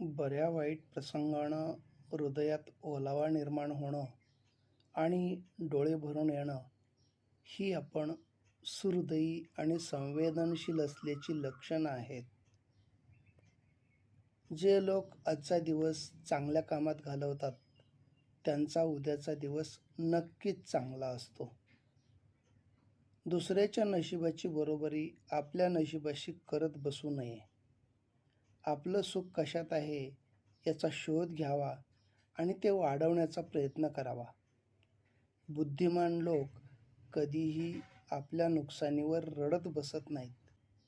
बऱ्या वाईट प्रसंगानं हृदयात ओलावा निर्माण होणं आणि डोळे भरून येणं ही आपण सुहृदयी आणि संवेदनशील असल्याची लक्षणं आहेत. जे लोक आजचा दिवस चांगल्या कामात घालवतात त्यांचा उद्याचा दिवस नक्कीच चांगला असतो. दुसऱ्याच्या नशिबाची बरोबरी आपल्या नशिबाशी करत बसू नये. आपलं सुख कशात आहे याचा शोध घ्यावा आणि ते वाढवण्याचा प्रयत्न करावा. बुद्धिमान लोक कधीही आपल्या नुकसानीवर रडत बसत नाहीत.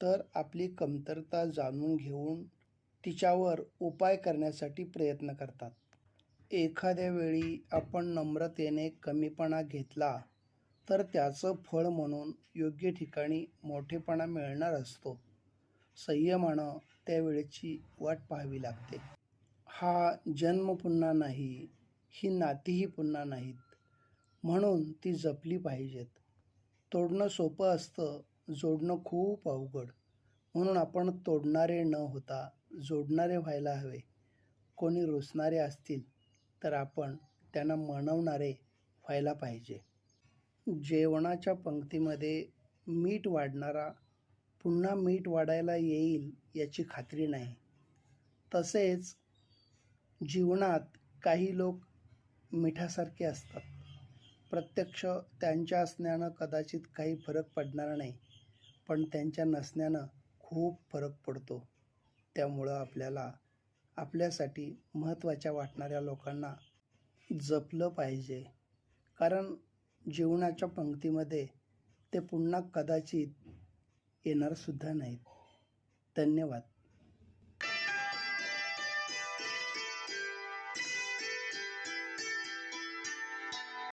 तर आपली कमतरता जाणून घेऊन तिच्यावर उपाय करण्यासाठी प्रयत्न करतात. एखाद्या वेळी आपण नम्रतेने कमीपणा घेतला तर त्याचं फळ म्हणून योग्य ठिकाणी मोठेपणा मिळणार असतो. संयमानं त्यावेळेची वाट पाहावी लागते. हा जन्म पुन्हा नाही ही नातीही पुन्हा नाहीत. म्हणून ती जपली पाहिजेत. तोडणं सोपं असतं जोडणं खूप अवघड. म्हणून आपण तोडणारे न होता जोडणारे व्हायला हवे. कोणी रुसणारे असतील तर आपण त्यांना मनवणारे व्हायला पाहिजे. जेवणाच्या पंक्तीमध्ये मीठ वाढणारा पुन्हा मीठ वाढायला येईल याची खात्री नाही. तसेच जीवनात काही लोक मिठासारखे असतात. प्रत्यक्ष त्यांच्या असण्यानं कदाचित काही फरक पडणार नाही पण त्यांच्या नसण्यानं खूप फरक पडतो. त्यामुळं आपल्याला आपल्यासाठी महत्त्वाच्या वाटणाऱ्या लोकांना जपलं पाहिजे. कारण जीवनाच्या पंक्तीमध्ये ते पुन्हा कदाचित येणारसुद्धा नाहीत. धन्यवाद.